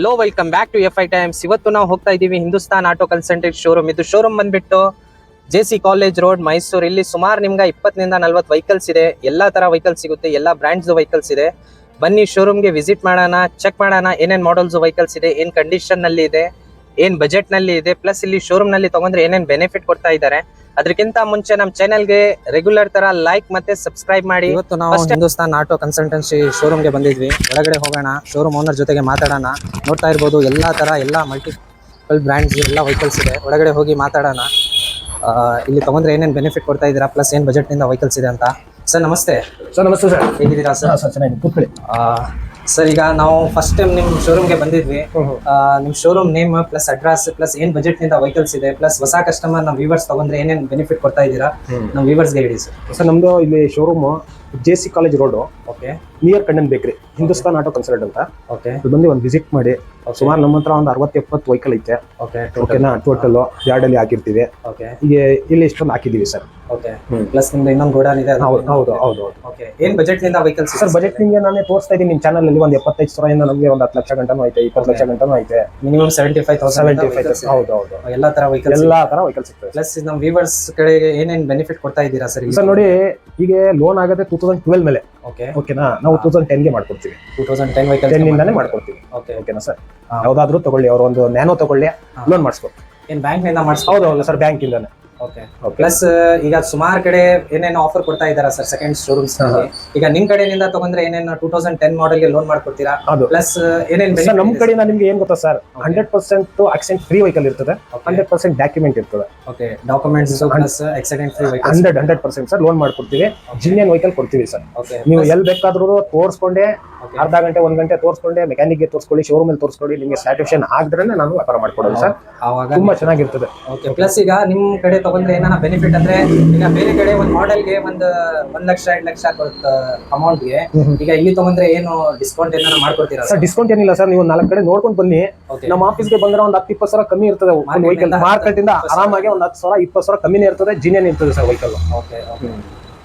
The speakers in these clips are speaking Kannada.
Hello welcome back to F I Times ಇವತ್ತು ನಾವು ಹೋಗ್ತಾ ಇದ್ದೀವಿ ಹಿಂದೂಸ್ತಾನ್ ಆಟೋ ಕನ್ಸಲ್ಟೆಂಟ್ ಶೋರೂಮ್ ಇದು ಶೋರೂಮ್ ಬಂದ್ಬಿಟ್ಟು J C college road Mysuru ಇಲ್ಲಿ ಸುಮಾರು ನಿಮ್ಗೆ ಇಪ್ಪತ್ತರಿಂದ ನಲ್ವತ್ತು ವೆಹಿಕಲ್ಸ್ ಇದೆ. ಎಲ್ಲ ತರ ವೆಹಿಕಲ್ಸ್ ಸಿಗುತ್ತೆ. ಎಲ್ಲ ಬ್ರಾಂಡ್ಸ್ ವೆಹಿಕಲ್ಸ್ ಇದೆ. ಬನ್ನಿ ಶೋರೂಮ್ಗೆ ವಿಸಿಟ್ ಮಾಡೋಣ ಚೆಕ್ ಮಾಡೋಣ ಏನೇನು ಮಾಡಲ್ಸ್ ವೆಹಿಕಲ್ಸ್ ಇದೆ, ಏನ್ ಕಂಡೀಷನ್ನಲ್ಲಿ ಇದೆ. ಏನ್ ಬಜೆಟ್ನಲ್ಲಿ ಇದೆ ಪ್ಲಸ್ ಇಲ್ಲಿ ಶೋರೂಮ್ನಲ್ಲಿ ತಗೊಂಡ್ರೆ ಏನೇನ್ ಬೆನಿಫಿಟ್ ಕೊಡ್ತಾ ಇದ್ದಾರೆ ಅದಕ್ಕಿಂತ ಮುಂಚೆ ನಮ್ಮ ಚಾನೆಲ್ಗೆ ರೆಗ್ಯುಲರ್ ತರ ಲೈಕ್ ಮತ್ತೆ ಸಬ್ಸ್ಕ್ರೈಬ್ ಮಾಡಿ. ಇವತ್ತು ನಾವು ಹಿಂದೂಸ್ತಾನ್ ಆಟೋ ಕನ್ಸಲ್ಟೆನ್ಸಿ ಶೋರೂಮ್ಗೆ ಬಂದಿದ್ವಿ. ಒಳಗಡೆ ಹೋಗೋಣ ಶೋರೂಮ್ ಓನರ್ ಜೊತೆಗೆ ಮಾತಾಡೋಣ. ನೋಡ್ತಾ ಇರ್ಬೋದು ಎಲ್ಲಾ ತರ ಎಲ್ಲಾ ಮಲ್ಟಿಪಲ್ ಬ್ರ್ಯಾಂಡ್ಸ್ ಎಲ್ಲ ವೆಹಿಕಲ್ಸ್ ಇದೆ. ಒಳಗಡೆ ಹೋಗಿ ಮಾತಾಡೋಣ. ಆ, ಇಲ್ಲಿ ತಗೊಂಡ್ರೆ ಏನೇನ್ ಬೆನಿಫಿಟ್ ಕೊಡ್ತಾ ಇದ್ದೀರಾ ಪ್ಲಸ್ ಏನ್ ಬಜೆಟ್ನಿಂದ ವೆಹಿಕಲ್ಸ್ ಇದೆ ಅಂತ. ಸರ್ ನಮಸ್ತೆ. ಸರ್ ನಮಸ್ತೆ ಸರ್. ಹೇಗಿದ್ದೀರಾ ಸರ್? ಸರ್ ಚೆನ್ನಾಗಿ ಕೂತ್ಕೊಳ್ಳಿ. ಸರ್ ಈಗ ನಾವು ಫಸ್ಟ್ ಟೈಮ್ ನಿಮ್ ಶೋರೂಮ್ಗೆ ಬಂದಿದ್ವಿ. ನಿಮ್ showroom name plus address plus ಏನ್ ಬಜೆಟ್ನಿಂದ ವೆಹಿಕಲ್ಸ್ ಇದೆ ಪ್ಲಸ್ ಹೊಸ ಕಸ್ಟಮರ್ ನಮ್ಮ ವ್ಯೂವರ್ಸ್ ತಗೊಂಡ್ರೆ ಏನೇನ್ ಬೆನಿಫಿಟ್ ಕೊಡ್ತಾ ಇದ್ದೀರಾ? ನಮ್ಮ ವ್ಯೂವರ್ಸ್ಗೆ ಹೇಳಿ ಸರ್ ಸರ್ ನಮ್ದು ಇಲ್ಲಿ showroom J C college road okay near ಕಂಡನ್ bakery Hindustan auto consult ಅಂತ. ಓಕೆ ಇಲ್ಲಿ ಬಂದು ಒಂದು ವಿಸಿಟ್ ಮಾಡಿ. ಸುಮಾರು ನಮ್ಮ ಹತ್ರ ಒಂದು ಅರವತ್ತು ಎಪ್ಪತ್ತು ವೆಹಿಕಲ್ ಐತೆ ಓಕೆ ಓಕೆನಾ ಟೋಟಲ್ ಯಾರ್ಡಲ್ಲಿ ಹಾಕಿರ್ತೀವಿ. ಓಕೆ ಈಗ ಇಲ್ಲಿ ಇಷ್ಟೊಂದು ಹಾಕಿದೀವಿ ಸರ್ ಓಕೆ ಪ್ಲಸ್ ನಿಮ್ದು ಇನ್ನೊಂದು ಗೋಡನ್ ಇದೆ ಹೌದು ಹೌದು ಹೌದು ಓಕೆ ಏನ್ ಬಜೆಟ್ನಿಂದ ವೈಕಲ್ ಸರ್ ಬಜೆಟ್ ನಿಮಗೆ ನಾನೇ ತೋರಿಸ್ತಾ ಇದ್ದೀನಿ ನಿಮ್ಮ ಚಾನಲ್ ಅಲ್ಲಿ ಒಂದು ಎಪ್ಪತ್ತೈದು ಸಾವಿರದಿಂದ ನಮಗೆ ಒಂದು ಹತ್ತು ಲಕ್ಷ ಗಂಟನೂ ಐತೆ ಇಪ್ಪತ್ತು ಲಕ್ಷ ಗಂಟನೂ ಐತೆ. Minimum seventy five seventy five thousand ಹೌದು ಹೌದು. ಎಲ್ಲ ತರ ವೆಹಿಕಲ್ ಎಲ್ಲ ತರ ವೆಹಿಕಲ್ ಸಿಗ್ತದೆ. ಪ್ಲಸ್ ನಮ್ಮ ವ್ಯೂವರ್ಸ್ ಕಡೆಗೆ ಏನೇನು ಬೆನಿಫಿಟ್ ಕೊಡ್ತಾ ಇದ್ದೀರಾ ಸರ್ ಸರ್ ನೋಡಿ ಈಗ ಲೋನ್ ಆಗುತ್ತೆ ಟೂ ತೌಸಂಡ್ ಟ್ವೆಲ್ ಮೇಲೆ. ಓಕೆ ಓಕೆನಾ ನಾವು ಟೂ ತೌಸಂಡ್ ಟೆನ್ಗೆ ಮಾಡ್ಕೊಡ್ತೀವಿ. Two thousand ten vehicle ten ಇಂದಾನೆ ಮಾಡ್ಕೊಡ್ತೀವಿ. ಓಕೆ ಓಕೆನಾ ಸರ್. ಯಾವ್ದಾದ್ರು ತಗೊಳ್ಳಿ ಅವ್ರ ಒಂದು ನ್ಯಾನೋ ತಗೊಳ್ಳಿ. ಲೋನ್ ಮಾಡಿಸ್ಕೊ ಏನ್ ಬ್ಯಾಂಕ್ನಿಂದ ಮಾಡಿಸ್ಬೋದು ಹೌದು ಹೌದು ಸರ್ ಬ್ಯಾಂಕ್ ಇಂದಾನೆ. ಓಕೆ ಪ್ಲಸ್ ಈಗ ಸುಮಾರು ಕಡೆ ಏನೇನು ಆಫರ್ ಕೊಡ್ತಾ ಇದ್ದಾರೆ ಸರ್ ಸೆಕೆಂಡ್ ಶೋರೂಮ್ಸ್ ಈಗ ನಿಮ್ ಕಡೆಯಿಂದ ತಗೊಂಡ್ರೆ ಏನೇನು ಟೂ ತೌಸಂಡ್ ಟೆನ್ ಮಾಡೆಲ್ಗೆ ಲೋನ್ ಮಾಡ್ಕೊಡ್ತೀರಾ? ಹೌದು ಪ್ಲಸ್ ಏನೇನು ಸರ್ ನಮ್ಮ ಕಡೆಯಿಂದ ನಿಮ್ಗೆ ಏನ್ ಗೊತ್ತಾ sir hundred percent accident free vehicle ಇರ್ತದೆ. ಹಂಡ್ರೆಡ್ ಪರ್ಸೆಂಟ್ ಡಾಕ್ಯುಮೆಂಟ್ ಇರ್ತದೆ. Okay documents plus accident free vehicle hundred hundred percent sir loan ಮಾಡ್ಕೊಡ್ತೀವಿ. ಜಿನ್ಯನ್ ವೆಹಿಕಲ್ ಕೊಡ್ತೀವಿ ಸರ್ ಓಕೆ ನೀವು ಎಲ್ಲಿ ಬೇಕಾದ್ರೂ ತೋರಿಸ್ಕೊಂಡೆ ಅರ್ಧ ಗಂಟೆ ಒಂದ್ ಗಂಟೆ ತೋರಿಸ್ಕೊಂಡೆ ಮೆಕ್ಯಾನಿಕ್ಗೆ ತೋರಿಸ್ಕೊಳ್ಳಿ ಶೋರೂಮ್ ಅಲ್ಲಿ ತೋರಿಸ್ಕೊಳ್ಳಿ ನಿಮಗೆ ಸ್ಯಾಟಿಸ್ಫ್ಯಾಕ್ಷನ್ ಆಗಿದ್ರೆ ನಾನು ವ್ಯಾಪಾರ ಮಾಡ್ಕೊಡೋದು ಸರ್ ತುಂಬಾ ಚೆನ್ನಾಗಿರ್ತದೆ. ಓಕೆ ಪ್ಲಸ್ ಈಗ ನಿಮ್ ಕಡೆ ತಗೊಂಡ್ರೆ ಏನಾನ ಬೆನಿಫಿಟ್ ಅಂದ್ರೆ ಈಗ ಬೇರೆ ಕಡೆ ಒಂದು ಮಾಡೆಲ್ಗೆ ಒಂದು ಒಂದ್ ಲಕ್ಷ ಎರಡ್ ಲಕ್ಷ ಅಮೌಂಟ್ಗೆ ಈಗ ಇಲ್ಲಿ ತಗೊಂಡ್ರೆ ಏನು ಡಿಸ್ಕೌಂಟ್ ಏನಾರ ಮಾಡ್ಕೊಡ್ತೀರಾ ಸರ್ ಡಿಸ್ಕೌಂಟ್ ಏನಿಲ್ಲ ಸರ್ ನೀವು ನಾಲ್ಕು ಕಡೆ ನೋಡ್ಕೊಂಡು ಬನ್ನಿ. ನಮ್ಮ ನಮ್ಮ ಆಫೀಸ್ಗೆ ಬಂದ್ರೆ ಒಂದು ಹತ್ತು ಇಪ್ಪತ್ತು ಸಾವಿರ ಕಮ್ಮಿ ಇರ್ತದೆ. ಮಾರ್ಕೆಟ್ ಇಂದ ಆರಾಮಾಗಿ ಒಂದು ಹತ್ತು ಸಾವಿರ ಇಪ್ಪತ್ತು ಸಾವಿರ ಕಮ್ಮಿನೇ ಇರ್ತದೆ ಜಿನಿಯನ್ ಇರ್ತದೆ ಸರ್ ವೆಹಿಕಲ್ ಓಕೆ ಓಕೆ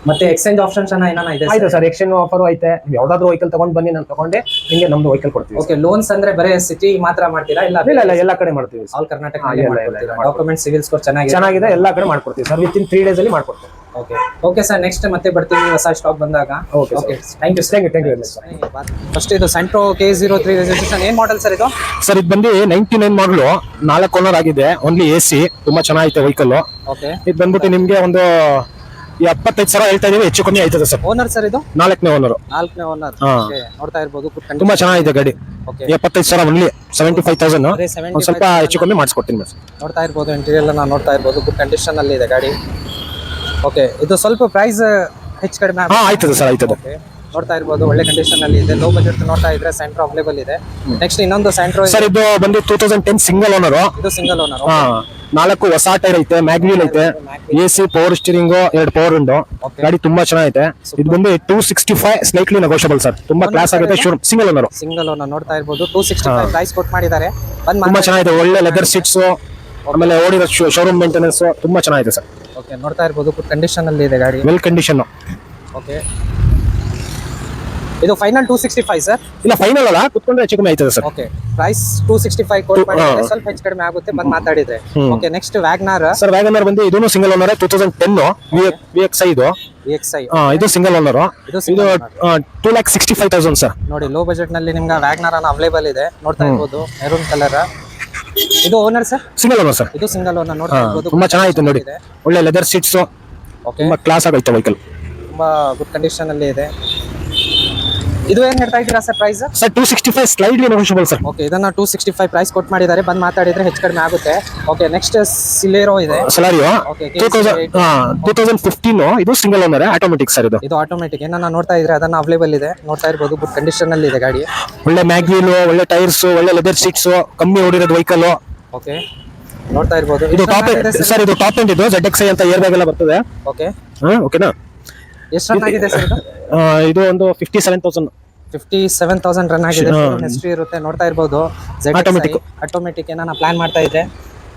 ಮತ್ತೆ ಎಕ್ಸ್ಚೇಂಜ್ ಆಪ್ಷನ್ಸ್ ಏನಾನ ಇದೆ ಆಯ್ತು ಸರ್ ಎಕ್ಸ್ಚೇಂಜ್ ಆಫರ್ ಐತೆ. ನೀವು ಯಾವ್ದಾದ್ರು ವೆಹಿಕಲ್ ತಗೊಂಡ್ ಬನ್ನಿ ನಾನು ತಗೊಂಡೆ ನಿಮಗೆ ನಮ್ದು ವೆಹಿಕಲ್ ಕೊಡ್ತೀವಿ. ಓಕೆ ಲೋನ್ಸ್ ಅಂದ್ರೆ ಬರೇ ಸಿಟಿ ಮಾತ್ರ ಮಾಡ್ತೀರಾ ಇಲ್ಲ ಇಲ್ಲ ಇಲ್ಲ ಎಲ್ಲ ಕಡೆ ಮಾಡ್ತೀವಿ. All Karnataka document CIBIL score ಚೆನ್ನಾಗಿದೆ. ಚೆನ್ನಾಗಿದೆ ಎಲ್ಲ ಕಡೆ ಮಾಡ್ಕೊಡ್ತೀವಿ sir within three days ಅಲ್ಲಿ ಮಾಡ್ಕೊಡ್ತೀವಿ. ಓಕೆ ಓಕೆ ಸರ್ ನೆಕ್ಸ್ಟ್ ಮತ್ತೆ ಬರ್ತೀವಿ ಹೊಸ ಸ್ಟಾಕ್ ಬಂದಾಗ. Okay okay thank you thank you thank you sir first ಇದು Santro K zero three registration ಏನ್ ಮಾಡಲ್ ಸರ್ ಇದು? ಸರ್ ಇದು ಬಂದು ನೈನ್ಟಿ ನೈನ್ ಮಾಡಲು ನಾಲ್ಕು ಓನರ್ ಆಗಿದೆ. ಓನ್ಲಿ ಎ ಸಿ ತುಂಬಾ ಚೆನ್ನಾಗಿದೆ ವೆಹಿಕಲ್ ಓಕೆ ಇದು ಬಂದ್ಬಿಟ್ಟು ನಿಮಗೆ ಒಂದು ಎಪ್ಪತ್ತೈದು ಸಾವಿರ ಹೇಳ್ತಾ ಇದೀವಿ ಹೆಚ್ಚು ಕಮ್ಮಿ ಆಯ್ತದೆ ಸರ್. ಓನರ್ ಸರ್ ಇದು? ನಾಲ್ಕನೇ ಓನರ್ ನಾಲ್ಕನೇ ಓನರ್ ಹಾ. ನೋಡ್ತಾ ಇರ್ಬೋದು ತುಂಬಾ ಚೆನ್ನಾಗಿದೆ ಗಾಡಿ. ಓಕೆ ಎಪ್ಪತ್ತೈದು ಸಾವಿರ ಒನ್ಲಿ ಸೆವೆಂಟಿ ಫೈವ್ ತೌಸಂಡ್ ಅದೇ 75,000 ಒಂದು ಸ್ವಲ್ಪ ಹೆಚ್ಚು ಕಮ್ಮಿ ಮಾಡಿಸ್ಕೊಡ್ತೀನಿ ನೋಡ್ತಾ ಇರ್ಬೋದು ಇಂಟೀರಿಯರ್ ನಾವು ನೋಡ್ತಾ ಇರ್ಬೋದು ಗುಡ್ ಕಂಡೀಷನ್ ಅಲ್ಲಿ ಇದೆ ಗಾಡಿ. ಓಕೆ ಇದು ಸ್ವಲ್ಪ ಪ್ರೈಸ್ ಹೆಚ್ಚು ಕಡಿಮೆ ಹಾ ಆಯ್ತದೆ ಸರ್ ಆಯ್ತದೆ. ಓಕೆ ನೋಡ್ತಾ ಇರ್ಬೋದು ಒಳ್ಳೆ ಕಂಡೀಷನ್ ಅಲ್ಲಿ ಇದೆ. ಲೋ ಬಜೆಟ್ ನೋಡ್ತಾ ಇದ್ರೆ ಸೆಂಟ್ರೋ ಅವೈಲೇಬಲ್ ಇದೆ. ನೆಕ್ಸ್ಟ್ ಇನ್ನೊಂದು ಸೆಂಟ್ರೋ ಸರ್ ಇದು ಬಂದು two thousand ten single owner ಇದು ಸಿಂಗಲ್ ಓನರ್ ನಾಲ್ಕು ಹೊಸ ಟೈರ್ ಐತೆ ಮ್ಯಾಗ್ವಿಲ್ ಐತೆ. ಎ ಸಿ ಪವರ್ ಸ್ಟೀರಿಂಗ್ ಎರಡು ಪವರ್ ವಿಂಡೋ ಗಾಡಿ ತುಂಬಾ ಚೆನ್ನಾಗಿದೆ ಇದು ಬಂದು two sixty five slightly negotiable sir. ತುಂಬಾ ಕ್ಲಾಸ್ ಆಗುತ್ತೆ showroom single owner single owner ನೋಡ್ತಾ ಇರ್ಬೋದು. ಟೂ ಸಿಕ್ಸ್ಟಿ ಫೈವ್ ಪ್ರೈಸ್ ಕೊಟ್ಟು ಮಾಡಿದ್ದಾರೆ. ತುಂಬಾ ಚೆನ್ನಾಗಿದೆ ಒಳ್ಳೆ ಲೆದರ್ ಸೀಟ್ಸ್ ಆಮೇಲೆ ಓಡಿರೋ ಶೋರೂಮ್ ಮೇಂಟೆನೆನ್ಸ್ ತುಂಬಾ ಚೆನ್ನಾಗಿದೆ ಸರ್. ಓಕೆ ನೋಡ್ತಾ ಇರ್ಬೋದು ಕಂಡೀಷನ್ ಅಲ್ಲಿ ಇದೆ ಗಾಡಿ. ವೆಲ್ ಕಂಡೀಷನ್ ಓಕೆ ಇದು final two sixty five sir ಇಲ್ಲ ಫೈನಲ್ ಅಲ್ಲ? ಕುತ್ಕೊಂಡ್ರೆ ಹೆಚ್ಚು ಕಮ್ಮಿ ಆಯ್ತದೆ sir okay price two sixty five quote ಮಾಡಿದ್ರೆ. ಸ್ವಲ್ಪ ಹೆಚ್ಚು ಕಡಿಮೆ ಆಗುತ್ತೆ ಮತ್ತೆ ಮಾತಾಡಿದ್ರೆ. Okay next WagonR sir WagonR ಬಂದು ಇದೂ. Single owner two thousand ten V X I ಇದು ಸಿಂಗಲ್ ಓನರ್ ಇದು two lakh sixty five thousand sir ನೋಡಿ ಲೋ ಬಜೆಟ್ನಲ್ಲಿ ನಿಮ್ಗೆ ವ್ಯಾಗ್ನಾರ್ ಅವೈಲೇಬಲ್ ಇದೆ. ನೋಡ್ತಾ ಇರ್ಬೋದು. ಮೆರೂನ್ ಕಲರ್ ಇದು owner sir single owner sir ಇದು ಸಿಂಗಲ್ ಓನರ್ ನೋಡ್ತಾ ಇರ್ಬೋದು. ತುಂಬಾ ಚೆನ್ನಾಗಿತ್ತು ನೋಡಿ. ಒಳ್ಳೆ ಲೆದರ್ ಸೀಟ್ಸ್ ಓಕೆ ತುಂಬಾ ಕ್ಲಾಸ್ ಆಗೈತೆ ವೆಹಿಕಲ್ ತುಂಬಾ ಗುಡ್ ಕಂಡೀಷನ್ ಅಲ್ಲಿ ಇದೆ. ಇದು ಏನ್ ಹೇಳ್ತಾ ಇದ್ದೀರಾ sir price sir two sixty five slightly negotiable sir. Okay ಇದನ್ನ ಟೂ ಸಿಕ್ಸ್ಟಿ ಫೈವ್ ಪ್ರೈಸ್ ಕೊಟ್ಟು ಮಾಡಿದ್ದಾರೆ. ಬಂದ್ ಮಾತಾಡಿದ್ರೆ ಹೆಚ್ಚು ಕಡಿಮೆ ಆಗುತ್ತೆ. ಓಕೆ ನೆಕ್ಸ್ಟ್ ಸಿಲೇರೋ ಇದೆ. Celerio two thousand two thousand fifteen ಇದು ಸಿಂಗಲ್ ಓನರ್ ಆಟೋಮೆಟಿಕ್ ಸರ್ ಇದು? ಇದು ಆಟೋಮೆಟಿಕ್ ಏನನ್ನ ನೋಡ್ತಾ ಇದ್ರೆ ಅದನ್ನ ಅವೈಲೇಬಲ್ ಇದೆ. ನೋಡ್ತಾ ಇರ್ಬೋದು ಗುಡ್ ಕಂಡೀಷನ್ ಅಲ್ಲಿ ಇದೆ ಗಾಡಿ. ಒಳ್ಳೆ ಮ್ಯಾಗ್ವೀಲ್ ಒಳ್ಳೆ ಟೈರ್ಸ್ ಒಳ್ಳೆ ಲೆದರ್ ಸೀಟ್ಸ್ ಕಮ್ಮಿ ಓಡಿರೋದು ವೆಹಿಕಲ್ ಓಕೆ ನೋಡ್ತಾ ಇರ್ಬೋದು. ಇದು ಟಾಪ್ ಸರ್? ಇದು ಟಾಪ್ ಎಂಡ್ ಇದು? ಜೆಡ್ ಎಕ್ಸ್ ಐ ಅಂತ ಏರ್ ಬ್ಯಾಗ್ ಎಲ್ಲ ಬರ್ತದೆ? ಓಕೆ ಹಾ ಓಕೆನಾ ಎಷ್ಟು ಚೆನ್ನಾಗಿದೆ ಸರ್ ಇದು ಒಂದು fifty seven thousand fifty seven thousand run ಆಗಿದೆ. ಹೆಸ್ಟ್ರಿ ಇರುತ್ತೆ. ನೋಡ್ತಾ ಇರ್ಬೋದು. ಆಟೋಮೆಟಿಕ್ ಆಟೋಮೆಟಿಕ್ ಏನಾನ ಪ್ಲಾನ್ ಮಾಡ್ತಾ ಇದ್ದೆ.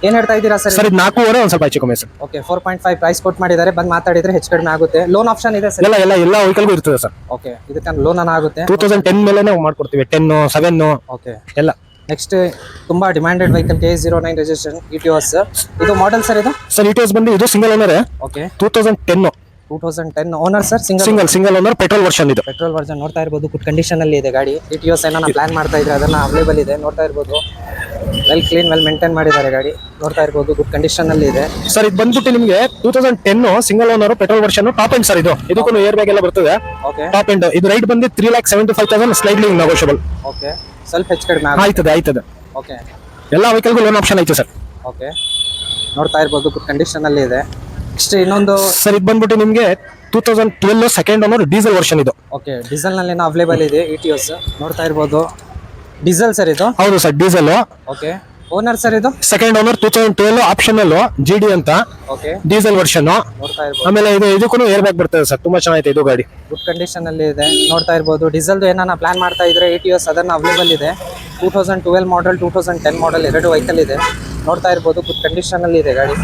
ಏನ್ ಹೇಳ್ತಾ ಇದ್ದೀರಾ ಸರ್? ನಾಲ್ಕೂವರೆ ಒಂದು ಸ್ವಲ್ಪ ಹೆಚ್ಚು ಕಮ್ಮಿ sir. Okay four point five price ಕೊಟ್ ಮಾಡಿದ್ದಾರೆ. ಬಂದ್ ಮಾತಾಡಿದ್ರೆ ಹೆಚ್ಚು ಕಡಿಮೆ ಆಗುತ್ತೆ. ಲೋನ್ ಆಪ್ಷನ್ ಇದೆ ಸರ್? ಎಲ್ಲ ಎಲ್ಲ ಎಲ್ಲ ವೆಹಿಕಲ್ಗೂ ಇರ್ತದೆ ಸರ್. ಓಕೆ ಇದಕ್ಕೆ ಲೋನ್ ಅನ್ನ ಆಗುತ್ತೆ. ಟೂ ತೌಸಂಡ್ ಟೆನ್ ಮೇಲೆ ನಾವು ಮಾಡ್ಕೊಡ್ತೀವಿ. ಟೆನ್ ಸೆವೆನ್ ಓಕೆ ಎಲ್ಲ. ನೆಕ್ಸ್ಟ್ ತುಂಬಾ demanded vehicle K zero nine registration Etios ಇದು ಮಾಡೆಲ್ ಸರ್ ಇದು? ಸರ್ ಇಟಿಒಸ್ ಬಂದು ಇದು single owner okay two thousand ten two thousand ten owner sir single single single owner petrol version ಇದು. ಪೆಟ್ರೋಲ್ ವರ್ಜನ್ ನೋಡ್ತಾ ಇರ್ಬೋದು ಗುಡ್ ಕಂಡೀಷನ್ ಅಲ್ಲಿ ಇದೆ ಗಾಡಿ. ಇಟಿಯೋಸ್ ಏನೋ ಪ್ಲಾನ್ ಮಾಡ್ತಾ ಇದ್ರೆ ಅದನ್ನ ಅವೈಲೇಬಲ್ ಇದೆ ನೋಡ್ತಾ ಇರ್ಬೋದು. ವೆಲ್ ಕ್ಲೀನ್ ವೆಲ್ ಮೇಂಟೈನ್ ಮಾಡಿದ್ದಾರೆ ಗಾಡಿ. ನೋಡ್ತಾ ಇರ್ಬೋದು ಗುಡ್ ಕಂಡೀಷನ್ ಅಲ್ಲಿ ಇದೆ. ಸರ್ ಇದು ಬಂದ್ಬಿಟ್ಟು ನಿಮಗೆ two thousand ten single owner petrol version top end sir ಇದು. ಇದಕ್ಕೂ ಏರ್ ಬ್ಯಾಗ್ ಎಲ್ಲ ಬರ್ತದೆ. ಓಕೆ ಟಾಪ್ ಎಂಡ್ ಇದು ರೈಟ್ ಬಂದು three lakh seventy five thousand slightly negotiable okay ಸ್ವಲ್ಪ ಹೆಚ್ಚು ಕಡಿಮೆ ಆಯ್ತದೆ ಆಯ್ತದೆ. ಓಕೆ ಎಲ್ಲ ವೆಹಿಕಲ್ಗೂ ಲೋನ್ ಆಪ್ಷನ್ ಐತೆ ಸರ್ ಓಕೆ ನೋಡ್ತಾ ಇರ್ಬೋದು ಗುಡ್ ಕಂಡೀಷನ್ ಅಲ್ಲಿ ಇದೆ. ನೆಕ್ಸ್ಟ್ ಇನ್ನೊಂದು ಸರ್ ಇದು ಬಂದ್ಬಿಟ್ಟು ನಿಮಗೆ two thousand twelve second owner diesel version ಇದು. ಓಕೆ ಡೀಸೆಲ್ನಲ್ಲಿ ಅವೈಲೇಬಲ್ ಇದೆ ಇ ಟಿ ಎಸ್ ನೋಡ್ತಾ ಇರ್ಬೋದು. ಡೀಸೆಲ್ ಸರ್ ಇದು? ಹೌದು sir diesel okay owner sir ಇದು? Second owner two thousand twelve optional G D ಅಂತ. ಓಕೆ ಡೀಸೆಲ್ ವರ್ಷನ್ ನೋಡ್ತಾ ಇರ್ಬೋದು. ಆಮೇಲೆ ಇದು ಇದಕ್ಕೂ ಏರ್ ಬ್ಯಾಗ್ ಬರ್ತದೆ ಸರ್ ತುಂಬಾ ಚೆನ್ನಾಗಿದೆ ಇದು ಗಾಡಿ. ಗುಡ್ ಕಂಡೀಷನ್ ಅಲ್ಲಿ ಇದೆ ನೋಡ್ತಾ ಇರ್ಬೋದು. ಡೀಸೆಲ್ದು ಏನಾನ ಪ್ಲಾನ್ ಮಾಡ್ತಾ ಇದ್ರೆ ಎ ಟಿ ಎಸ್ ಅದನ್ನ ಅವೈಲೇಬಲ್ ಇದೆ. Two thousand twelve model two thousand ten model ಎರಡು ವೆಹಿಕಲ್ ಇದೆ. ನೋಡ್ತಾ ಇರ್ಬೋದು ಗುಡ್ ಕಂಡೀಷನ್ ಅಲ್ಲಿ ಇದೆ ಗಾಡಿ.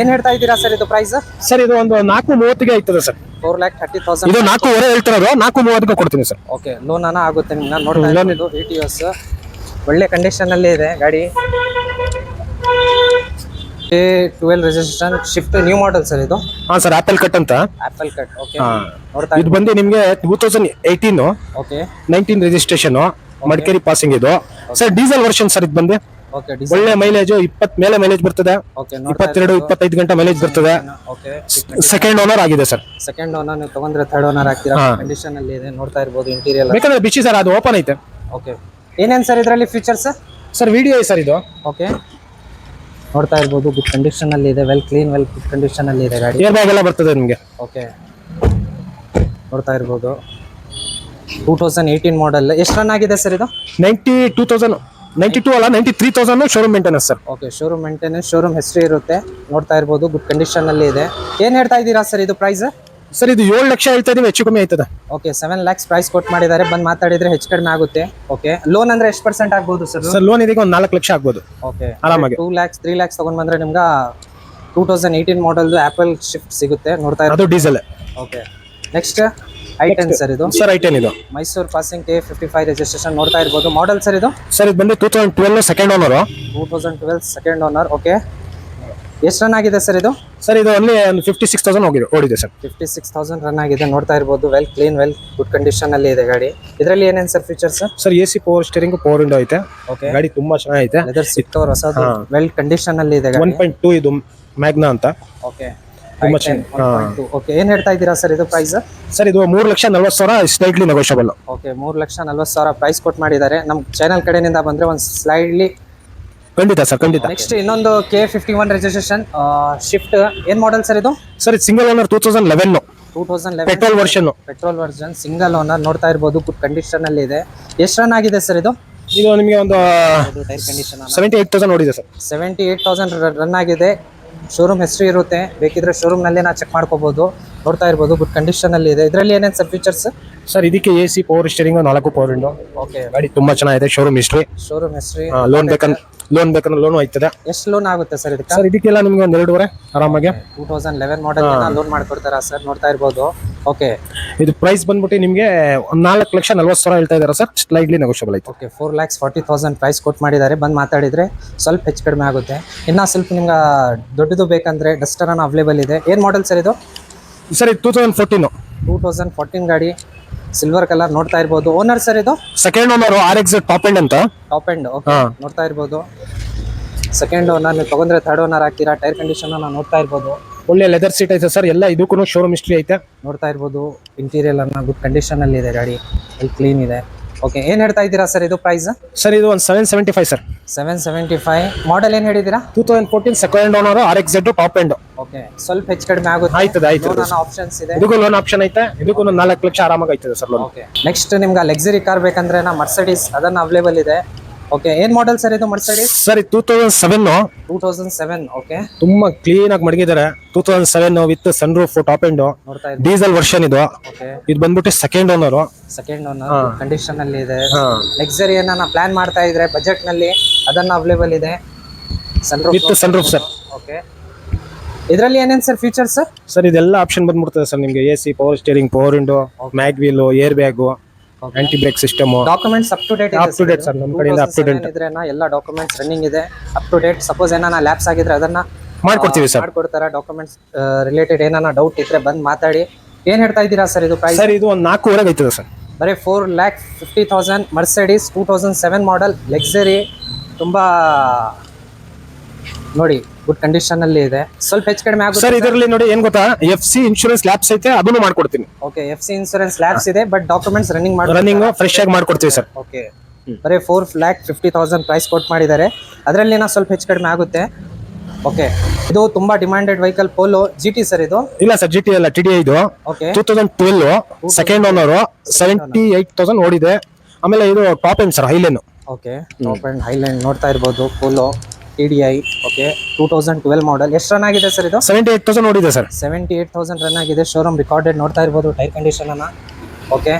ಏನ್ ಹೇಳ್ತಾ ಇದ್ದೀರಾ ಸರ್ ಇದು ಪ್ರೈಸ್ ಸರ್ ಇದು ಒಂದು ನಾಲ್ಕು ಮೂವತ್ತಿಗೆ ಆಯ್ತದೆ sir. Four lakh thirty thousand ಇದು ನಾಲ್ಕೂವರೆ ಹೇಳ್ತಿರೋದು ನಾಲ್ಕು ಮೂವತ್ತಿಗೆ ಕೊಡ್ತೀನಿ ಸರ್. ಓಕೆ ಲೋನ್ ಅನ್ನ ಆಗುತ್ತೆ. ನಿಮ್ಗೆ ನೋಡ್ತಾ ಇದು ಎ ಟಿ ಎಸ್ ಒಳ್ಳೆ ಕಂಡೀಷನ್ ಅಲ್ಲಿ ಇದೆ ಗಾಡಿ. A twelve registration shift new model sir ಇದು. ಹಾ ಸರ್ ಆಪಲ್ ಕಟ್ ಅಂತ. ಆಪಲ್ ಕಟ್ ಓಕೆ ಹಾ. ನೋಡ್ತಾ ಇದು ಬಂದು ನಿಮಗೆ two thousand eighteen okay nineteen registration Madikeri passing ಇದು. ಸರ್ ಡೀಸೆಲ್ ವರ್ಷನ್ ಸರ್ ಇದು ಬಂದು. ಒಳ್ಳೆ ಮೈಲೇಜ್ ಇಪ್ಪತ್ ಮೇಲೆ ಮೈಲೇಜ್ ಬರ್ತದೆ. ಇಪ್ಪತ್ತೆರಡು ಇಪ್ಪತ್ತೈದು ಗಂಟೆ ಮೈಲೇಜ್ ಬರ್ತದೆ. ಸೆಕೆಂಡ್ ಓನರ್ ಆಗಿದೆ ಸರ್ ಸೆಕೆಂಡ್ ಓನರ್ ನೀವು ತಗೊಂಡ್ರೆ ಥರ್ಡ್ ಓನರ್ ಆಗ್ತೀರಾ. ಕಂಡೀಷನ್ ಅಲ್ಲಿ ಇದೆ ನೋಡ್ತಾ ಇರ್ಬೋದು ಇಂಟೀರಿಯರ್ ಬೇಕಂದ್ರೆ ಬಿಚ್ಚಿ ಸರ್ ಅದು ಓಪನ್ ಐತೆ. ಓಕೆ ಏನೇನು ಸರ್ ಇದರಲ್ಲಿ ಫೀಚರ್ಸ್ ಸರ್ ವಿಡಿಯೋ ಸರ್ ಇದು. ಓಕೆ ನೋಡ್ತಾ ಇರ್ಬೋದು ಗುಡ್ ಕಂಡೀಷನ್ ಅಲ್ಲಿ ಇದೆ well clean well good condition ಅಲ್ಲಿ ಇದೆ ಗಾಡಿ. ಏರ್ ಬ್ಯಾಗ್ ಎಲ್ಲ ಬರ್ತದೆ ನಿಮಗೆ. ಓಕೆ ನೋಡ್ತಾ ಇರ್ಬೋದು. ಟೂ ತೌಸಂಡ್ ಏಯ್ಟೀನ್ ಮಾಡೆಲ್ ಎಷ್ಟು ರನ್ ಆಗಿದೆ ಸರ್ ಇದು? Ninety two thousand ninety two ಅಲ್ಲ ninety three thousand showroom maintenance sir okay showroom maintenance showroom ಹೆಸರು ಇರುತ್ತೆ. ನೋಡ್ತಾ ಇರ್ಬೋದು ಗುಡ್ ಕಂಡೀಷನ್ ಅಲ್ಲಿ ಇದೆ. ಏನ್ ಹೇಳ್ತಾ ಇದ್ದೀರಾ ಸರ್ ಇದು ಪ್ರೈಸ್ ಸರ್ ಇದು ಏಳು ಲಕ್ಷ ಹೇಳ್ತಾ ಇದೀವಿ ಹೆಚ್ಚು ಕಮ್ಮಿ ಆಯ್ತದೆ. ಓಕೆ ಸೆವೆನ್ ಲ್ಯಾಕ್ಸ್ ಪ್ರೈಸ್ ಕೊಟ್ಟು ಮಾಡಿದ್ದಾರೆ. ಬಂದು ಮಾತಾಡಿದ್ರೆ ಹೆಚ್ಚು ಕಡಿಮೆ ಆಗುತ್ತೆ. ಓಕೆ ಲೋನ್ ಅಂದ್ರೆ ಎಷ್ಟು ಪರ್ಸೆಂಟ್ ಆಗ್ಬೋದು ಸರ್ ಸರ್ ಲೋನ್ ಇದೀಗ ಒಂದು ನಾಲ್ಕು ಲಕ್ಷ ಆಗ್ಬೋದು. ಓಕೆ ಆರಾಮಾಗಿ. ಟೂ ಲ್ಯಾಕ್ಸ್ ತ್ರೀ ಲ್ಯಾಕ್ಸ್ ತಗೊಂಡ್ ಬಂದ್ರೆ ನಿಮ್ಗೆ ಟೂ ತೌಸಂಡ್ ಏಯ್ಟೀನ್ ಮಾಡೆಲ್ದು ಆಪಲ್ ಶಿಫ್ಟ್ ಸಿಗುತ್ತೆ ನೋಡ್ತಾ ಇರೋದು diesel okay next I ten sir ಇದು. ಸರ್ ಐಟೆನ್ ಇದು. Mysuru passing K fifty five registration ನೋಡ್ತಾ ಇರ್ಬೋದು. ಮಾಡೆಲ್ ಸರ್ ಇದು? ಸರ್ ಇದು ಬಂದು two thousand twelve second owner two thousand twelve second owner okay ಎಷ್ಟು ರನ್ ಆಗಿದೆ ಸರ್ ಇದು? ಸರ್ ಇದು ಅಲ್ಲಿ ಒಂದು ಫಿಫ್ಟಿ ಸಿಕ್ಸ್ ತೌಸಂಡ್ ಹೋಗಿದೆ ಓಡಿದೆ sir fifty six thousand run ಆಗಿದೆ ನೋಡ್ತಾ ಇರ್ಬೋದು. Well clean well good condition ಅಲ್ಲಿ ಇದೆ ಗಾಡಿ. ಇದರಲ್ಲಿ ಏನೇನು sir features sir A C power steering power window ಐತೆ. ಓಕೆ ಗಾಡಿ ತುಂಬಾ ಚೆನ್ನಾಗೈತೆ. ಲೆದರ್ ಸಿಕ್ತವ್ರ ಹೊಸದು ವೆಲ್ ಕಂಡೀಷನ್ ಅಲ್ಲಿ ಇದೆ ಒನ್ ಪಾಯಿಂಟ್ ಟೂ ಇದು ಮ್ಯಾಗ್ನಾ ಅಂತ. ಓಕೆ ತುಂಬಾ ಚೆನ್ನಾಗಿ ಓಕೆ ಏನ್ ಹೇಳ್ತಾ ಇದ್ದೀರಾ ಸರ್ ಇದು ಪ್ರೈಸ್ ಸರ್ ಇದು ಮೂರು ಲಕ್ಷ ನಲ್ವತ್ತು ಸಾವಿರ ಸ್ಲೈಟ್ಲಿ ನೆಗೋಷಿಯಬಲ್ ಓಕೆ ಮೂರು ಲಕ್ಷ ನಲ್ವತ್ತು ಸಾವಿರ ಪ್ರೈಸ್ ಕೊಟ್ಟು ಮಾಡಿದ್ದಾರೆ. ನಮ್ಮ ಚಾನಲ್ ಕಡೆಯಿಂದ ಬಂದ್ರೆ ಒಂದು ಸ್ಲೈಡ್ಲಿ ಖಂಡಿತ ಸರ್ ಖಂಡಿತ. ನೆಕ್ಸ್ಟ್ ಇನ್ನೊಂದು K fifty one registration shift ಏನ್ ಮಾಡಲ್ ಸರ್ ಇದು? ಸರ್ ಇದು single owner two thousand eleven two thousand eleven petrol version petrol version single owner ನೋಡ್ತಾ ಇರ್ಬೋದು ಗುಡ್ ಕಂಡೀಷನ್ ಅಲ್ಲಿ ಇದೆ. ಎಷ್ಟು ರನ್ ಆಗಿದೆ ಸರ್ ಇದು? ಇದು ನಿಮಗೆ ಒಂದು tyre condition seventy eight thousand ನೋಡಿದೆ sir seventy eight thousand run ಆಗಿದೆ. ಶೋರೂಮ್ ಹೆಸರು ಇರುತ್ತೆ. ಬೇಕಿದ್ರೆ ಶೋರೂಮ್ನಲ್ಲಿ ನಾ ಚೆಕ್ ಮಾಡ್ಕೋಬಹುದು ನೋಡ್ತಾ ಇರ್ಬೋದು ಗುಡ್ ಕಂಡೀಷನ್ ಅಲ್ಲಿ ಇದೆ. ಇದರಲ್ಲಿ ಏನೇನು ಸರ್ ಫೀಚರ್ಸ್ ಸರ್ ಇದಕ್ಕೆ ಎ ಸಿ ಪವರ್ ಸ್ಟೇರಿಂಗ್ ನಾಲ್ಕು ಪವರ್ ವಿಂಡೋ ಓಕೆ ಗಾಡಿ ತುಂಬಾ ಚೆನ್ನಾಗಿದೆ showroom history showroom history loan ಬೇಕಂದ್ರೆ ಲೋನ್ ಬೇಕಂದ್ರೆ ಲೋನ್ ಆಯ್ತದೆ ಎಷ್ಟು ಲೋನ್ ಆಗುತ್ತೆ ಸರ್ ಇದಕ್ಕೆ? ಸರ್ ಇದಕ್ಕೆಲ್ಲ ನಿಮ್ಗೆ ಒಂದು ಎರಡೂವರೆ ಆರಾಮಾಗಿ. Two thousand eleven model loan ಮಾಡ್ಕೊಡ್ತಾರಾ sir ನೋಡ್ತಾ ಇರ್ಬೋದು. ಓಕೆ ಇದು ಪ್ರೈಸ್ ಬಂದ್ಬಿಟ್ಟು ನಿಮಗೆ ಒಂದು ನಾಲ್ಕು ಲಕ್ಷ ನಲ್ವತ್ತು ಸಾವಿರ ಹೇಳ್ತಾ ಇದ್ದಾರೆ ಸರ್ ಸ್ಲೈಡ್ಲಿ ನೆಗೋಷಿಯಬಲ್ ಐತೆ okay four lakhs forty thousand price ಕೊಟ್ಟು ಮಾಡಿದ್ದಾರೆ. ಬಂದು ಮಾತಾಡಿದ್ರೆ ಸ್ವಲ್ಪ ಹೆಚ್ಚು ಕಡಿಮೆ ಆಗುತ್ತೆ. ಇನ್ನೂ ಸ್ವಲ್ಪ ನಿಮ್ಗೆ ದೊಡ್ಡದು ಬೇಕಂದ್ರೆ ಡಸ್ಟರನ ಅವೈಲೇಬಲ್ ಇದೆ. ಏನು ಮಾಡೆಲ್ ಸರ್ ಇದು? ಸರ್ ಇದು two thousand fourteen two thousand fourteen ಗಾಡಿ ಸಿಲ್ವರ್ ಕಲರ್ ನೋಡ್ತಾ ಇರ್ಬೋದು. ಓನರ್ ಸರ್ ಇದು? Second owner R X top end ಅಂತ. ಟಾಪ್ ಎಂಡ್ ಓಕೆ ನೋಡ್ತಾ ಇರ್ಬೋದು. ಸೆಕೆಂಡ್ ಓನರ್ ನೀವು ತಗೊಂಡ್ರೆ ಥರ್ಡ್ ಓನರ್ ಹಾಕ್ತೀರಾ? ಟೈರ್ ಕಂಡೀಷನ್ ನಾವು ನೋಡ್ತಾ ಇರ್ಬೋದು. ಒಳ್ಳೆ ಲೆದರ್ ಸೀಟ್ ಐತೆ ಸರ್ ಎಲ್ಲ ಇದಕ್ಕೂ ಶೋರೂಮ್ ಹಿಸ್ಟ್ರಿ ಐತೆ. ನೋಡ್ತಾ ಇರ್ಬೋದು. ಇಂಟೀರಿಯರ್ ಅನ್ನ ಗುಡ್ ಕಂಡೀಷನ್ ಅಲ್ಲಿ ಇದೆ ಗಾಡಿ. ಅಲ್ಲಿ ಕ್ಲೀನ್ ಇದೆ. ಓಕೆ ಏನು ಹೇಳ್ತಾ ಇದ್ದೀರಾ ಸರ್ ಇದು ಪ್ರೈಸ್ ಸರ್ ಇದು ಒಂದು seven seventy five sir seven seventy five model ಏನು ಹೇಳಿದ್ದೀರಾ? Two thousand fourteen second owner R X Z top end okay ಸ್ವಲ್ಪ ಹೆಚ್ಚು ಕಡಿಮೆ ಆಗುತ್ತೆ. ಆಯ್ತದೆ ಆಯ್ತದೆ ಆಪ್ಷನ್ಸ್ ಇದೆ. ಇದಕ್ಕೂ ಲೋನ್ ಆಪ್ಷನ್ ಐತೆ ಇದಕ್ಕೂ ಒಂದು ನಾಲ್ಕು ಲಕ್ಷ ಆರಾಮಾಗಿ ಆಯ್ತದೆ ಸರ್ ಲೋನ್ ಓಕೆ ನೆಕ್ಸ್ಟ್ ನಿಮ್ಗೆ ಲಕ್ಸರಿ ಕಾರ್ ಬೇಕಂದ್ರೆ ನಾ ಮರ್ಸಡೀಸ್ ಅದನ್ನ ಅವೈಲೇಬಲ್ ಇದೆ. ಓಕೆ ಏನ್ ಮಾಡೆಲ್ ಸರ್ ಇದು Mercedes sir two thousand seven two thousand seven okay ತುಂಬಾ ಕ್ಲೀನ್ ಆಗಿ ಮಡಗಿದ್ದಾರೆ. Two thousand seven with sunroof top end ನೋಡ್ತಾ ಇದ್ದೀನಿ ಡೀಸೆಲ್ ವರ್ಷನ್ ಇದು. ಓಕೆ ಇದು ಬಂದ್ಬಿಟ್ಟು second owner second owner condition ಅಲ್ಲಿ ಇದೆ. ಲಕ್ಸರಿ ಏನಾನ ಪ್ಲಾನ್ ಮಾಡ್ತಾ ಇದ್ರೆ ಬಜೆಟ್ನಲ್ಲಿ ಅದನ್ನ ಅವೈಲೇಬಲ್ ಇದೆ. With sun roof sir okay ಇದರಲ್ಲಿ ಏನೇನು ಸರ್ ಫೀಚರ್ಸ್ ಸರ್ ಇದೆಲ್ಲ ಆಪ್ಷನ್ ಬಂದ್ಬಿಡ್ತದೆ ಸರ್ ನಿಮಗೆ A C power steering power window mag wheel airbag. Anti brake system documents up to date up to date sir ನಮ್ಮ ಕಡೆಯಿಂದ ಅಪ್ ಟು ಡೇಟ್ ಇದ್ರೆ ಎಲ್ಲ ಡಾಕ್ಯುಮೆಂಟ್ಸ್ ರನ್ನಿಂಗ್ ಇದೆ. ಅಪ್ ಟು ಡೇಟ್ ಸಪೋಸ್ ಏನಾನ ಲ್ಯಾಪ್ಸ್ ಆಗಿದ್ರೆ ಅದನ್ನ ಮಾಡ್ಕೊಡ್ತೀವಿ ಸರ್ ಮಾಡ್ಕೊಡ್ತಾರ. ಡಾಕ್ಯುಮೆಂಟ್ಸ್ ರಿಲೇಟೆಡ್ ಏನಾನ ಡೌಟ್ ಇದ್ರೆ ಬಂದ್ ಮಾತಾಡಿ. ಏನ್ ಹೇಳ್ತಾ ಇದ್ದೀರಾ ಸರ್ ಇದು ಪ್ರೈಸ್ ಸರ್ ಇದು ಒಂದು ನಾಲ್ಕೂವರೆಗೆ ಐತದೆ ಸರ್ ಬರೀ four lakh fifty thousand Mercedes two thousand seven model luxury ತುಂಬಾ ನೋಡಿ ಗುಡ್ ಕಂಡೀಷನ್ ಅಲ್ಲಿ ಇದೆ. ಸ್ವಲ್ಪ ಹೆಚ್ಚು ಕಡಿಮೆ ಆಗುತ್ತೆ ಸರ್ ಇದರಲ್ಲಿ ನೋಡಿ ಏನ್ ಗೊತ್ತಾ? ಎಫ್ ಸಿ ಇನ್ಶೂರೆನ್ಸ್ ಲ್ಯಾಬ್ಸ್ ಐತೆ ಅದನ್ನು ಮಾಡ್ಕೊಡ್ತೀನಿ. Okay F C insurance lapse ಇದೆ ಬಟ್ ಡಾಕ್ಯುಮೆಂಟ್ಸ್ ರನ್ನಿಂಗ್ ಮಾಡಿ ರನ್ನಿಂಗ್ ಫ್ರೆಶ್ ಆಗಿ ಮಾಡ್ಕೊಡ್ತೀವಿ ಸರ್ ಓಕೆ ಬರೀ four lakh fifty thousand price ಕೊಟ್ ಮಾಡಿದ್ದಾರೆ. ಅದರಲ್ಲಿ ನಾ ಸ್ವಲ್ಪ ಹೆಚ್ಚು ಕಡಿಮೆ ಆಗುತ್ತೆ. ಓಕೆ ಇದು ತುಂಬಾ demanded vehicle Polo G T sir ಇದು? ಇಲ್ಲ ಸರ್ ಜಿ ಟಿ ಅಲ್ಲ ಟಿ ಡಿ ಇದು. Okay two thousand twelve second owner seventy eight thousand ಓಡಿದೆ. ಆಮೇಲೆ ಇದು top end sir highline okay top end highline ನೋಡ್ತಾ ಇರ್ಬೋದು Polo T D I okay two thousand twelve model ಎಷ್ಟು ರನ್ ಆಗಿದೆ ಸರ್ ಇದು? ಸೆವೆಂಟಿ ಏಟ್ ತೌಸಂಡ್ ನೋಡಿದೆ sir seventy eight thousand run ಆಗಿದೆ ಶೋರೂಮ್ ರೆಕಾರ್ಡೆಡ್ ನೋಡ್ತಾ ಇರ್ಬೋದು ಟೈರ್ ಕಂಡೀಷನ್ ಅನ್ನ ಓಕೆ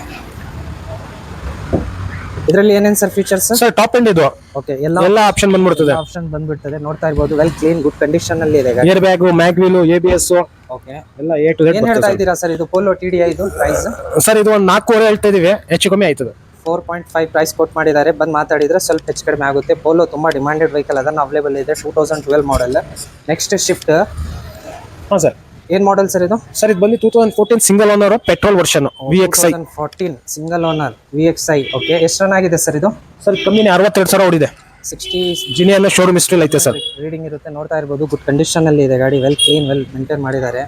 ಇದರಲ್ಲಿ ಏನೇನು sir features sir top end ಇದು. ಓಕೆ ಎಲ್ಲ ಎಲ್ಲ ಆಪ್ಷನ್ ಬಂದ್ಬಿಡ್ತದೆ. ಆಪ್ಷನ್ ಬಂದ್ಬಿಡ್ತದೆ. ನೋಡ್ತಾ ಇರ್ಬೋದು. ವೆಲ್ ಕ್ಲೀನ್ ಗುಡ್ ಕಂಡೀಷನ್ ಅಲ್ಲಿ ಇದೆ ಗಾಡಿ air bag mag wheel A B S okay ಎಲ್ಲ ಎ ಟು ಏನು ಹೇಳ್ತಾ ಇದ್ದೀರಾ ಸರ್ ಇದು ಪೋಲೋ ಟಿ ಡಿ ಐದು ಪ್ರೈಸ್ ಸರ್ ಇದು ಒಂದು ನಾಲ್ಕೂವರೆ ಹೇಳ್ತಾ ಇದೀವಿ. ಹೆಚ್ಚು ಕಮ್ಮಿ ಆಯ್ತದೆ. ಫೋರ್ ಪಾಯಿಂಟ್ ಫೈವ್ ಪ್ರೈಸ್ ಕೊಟ್ ಮಾಡಿದ್ದಾರೆ. ಬಂದು ಮಾತಾಡಿದರೆ ಸ್ವಲ್ಪ ಹೆಚ್ಚು ಕಡಿಮೆ ಆಗುತ್ತೆ. ಪೋಲೋ ತುಂಬ ಡಿಮ್ಯಾಂಡೆಡ್ ವೆಹಿಕಲ್ ಅದನ್ನು ಅವೈಲೇಬಲ್ ಇದೆ. Two thousand twelve model next shift ಹಾಂ ಸರ್ ಏನ್ ಮಾಡಲ್ ಸರ್ ಇದು? ಸರ್ ಇದು ಬಂದು two thousand fourteen single owner petrol version V X I fourteen single owner V X I okay ಎಷ್ಟು ರನ್ ಆಗಿದೆ ಸರ್ ಇದು? ಸರ್ ಕಮ್ಮಿನೇ ಅರವತ್ತೆರಡು ಸಾವಿರ ಓಡಿದೆ. ಸಿಕ್ಸ್ಟಿ ಜಿನಿಯನ್ ಶೋರೂಮ್ ಹಿಸ್ಟ್ರಿಲ್ ಐತೆ ಸರ್. ರೀಡಿಂಗ್ ಇರುತ್ತೆ ನೋಡ್ತಾ ಇರ್ಬೋದು. ಗುಡ್ ಕಂಡೀಷನ್ ಅಲ್ಲಿ ಇದೆ ಗಾಡಿ ವೆಲ್ ಕ್ಲೀನ್ ವೆಲ್ ಮೇಂಟೈನ್ ಮಾಡಿದ್ದಾರೆ.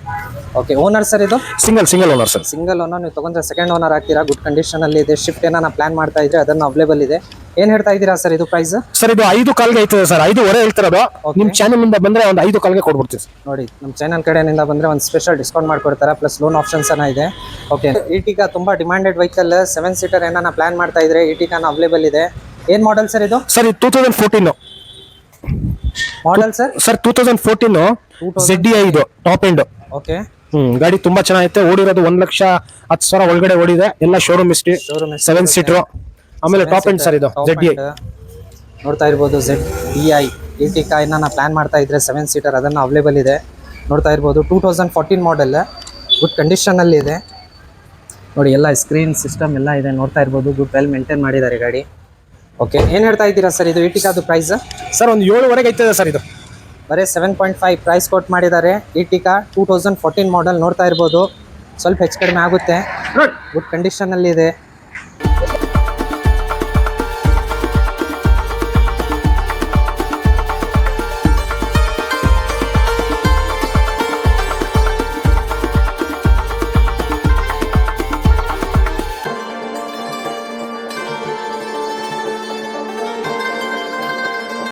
ಓಕೆ ಓನರ್ ಸರ್ ಇದು? Single single owner sir single owner ನೀವು ತಗೊಂಡ್ರೆ ಸೆಕೆಂಡ್ ಓನರ್ ಆಗ್ತೀರಾ? ಗುಡ್ ಕಂಡೀಷನ್ ಅಲ್ಲಿ ಇದೆ. ಶಿಫ್ಟ್ ಏನಾರ ಪ್ಲಾನ್ ಮಾಡ್ತಾ ಇದ್ರೆ ಅದನ್ನು ಅವೈಲೇಬಲ್ ಇದೆ. ಏನ್ ಹೇಳ್ತಾ ಇದ್ದೀರಾ ಸರ್ ಇದು ಪ್ರೈಸ್ ಸರ್ ಇದು ಐದು ಕಾಲ್ಗೆ ಐತದೆ ಸರ್ ಐದುವರೆ ಹೇಳ್ತಿರೋದು ನಿಮ್ ಚಾನಲ್ ಇಂದ ಬಂದ್ರೆ ಒಂದು ಐದು ಕಾಲ್ಗೆ ಕೊಡ್ಬಿಡ್ತೀವಿ ಸರ್ ನೋಡಿ ನಮ್ಮ ಚಾನಲ್ ಕಡೆಯಿಂದ ಬಂದ್ರೆ ಒಂದು ಸ್ಪೆಷಲ್ ಡಿಸ್ಕೌಂಟ್ ಮಾಡ್ಕೊಡ್ತಾರೆ ಪ್ಲಸ್ ಲೋನ್ ಆಪ್ಷನ್ಸ್ ಅನ್ನ ಇದೆ. ಓಕೆ ಇಟಿಕಾ ತುಂಬಾ ಡಿಮ್ಯಾಂಡೆಡ್ ವೆಹಿಕಲ್ ಸೆವೆನ್ ಸೀಟರ್ ಏನಾನ ಪ್ಲಾನ್ ಮಾಡ್ತಾ ಇದ್ರೆ ಇಟಿಕಾನ ಅವೈಲೇಬಲ್ ಇದೆ. ಏನ್ ಮಾಡಲ್ ಸರ್ ಇದು? ಸರ್ ಇದು two thousand fourteen model sir sir two thousand fourteen Z D ಇದು ಟಾಪ್ ಎಂಡ್ ಓಕೆ ಹ್ಮ್ ಗಾಡಿ ತುಂಬಾ ಚೆನ್ನಾಗೈತೆ. ಓಡಿರೋದು ಒಂದ್ ಲಕ್ಷ ಹತ್ತು ಸಾವಿರ ಒಳಗಡೆ ಓಡಿದೆ. ಎಲ್ಲ ಶೋರೂಮ್ ಇಷ್ಟು ಶೋರೂಮ್ ಸೆವೆನ್ ಸೀಟರ್ ಆಮೇಲೆ ಟಾಪ್ ಎಂಡ್ ಸರ್ ಇದು ಡಿ ಐ ನೋಡ್ತಾ ಇರ್ಬೋದು ಝೆಡ್ ಡಿ ಐ ಇಟಿಕಾ ಏನಾನ ಪ್ಲಾನ್ ಮಾಡ್ತಾ ಇದ್ರೆ ಸೆವೆನ್ ಸೀಟರ್ ಅದನ್ನು ಅವೈಲೇಬಲ್ ಇದೆ. ನೋಡ್ತಾ ಇರ್ಬೋದು two thousand fourteen model good ಕಂಡೀಷನಲ್ಲಿ ಇದೆ. ನೋಡಿ ಎಲ್ಲ ಸ್ಕ್ರೀನ್ ಸಿಸ್ಟಮ್ ಎಲ್ಲ ಇದೆ. ನೋಡ್ತಾ ಇರ್ಬೋದು ಗುಡ್ ವೆಲ್ ಮೇಂಟೈನ್ ಮಾಡಿದ್ದಾರೆ ಗಾಡಿ. ಓಕೆ ಏನು ಹೇಳ್ತಾ ಇದ್ದೀರಾ ಸರ್? ಇದು ಇಟಿಕಾದು ಪ್ರೈಸ್ ಸರ್ ಒಂದು ಏಳುವರೆಗೆ ಐತದೆ ಸರ್ ಇದು. ಬರೀ ಸೆವೆನ್ ಪಾಯಿಂಟ್ ಫೈವ್ ಪ್ರೈಸ್ ಕೊಟ್ ಮಾಡಿದ್ದಾರೆ. Ertiga two thousand fourteen model ನೋಡ್ತಾ ಇರ್ಬೋದು. ಸ್ವಲ್ಪ ಹೆಚ್ಚು ಕಡಿಮೆ ಆಗುತ್ತೆ. ಗುಡ್ ಕಂಡೀಷನಲ್ಲಿ ಇದೆ.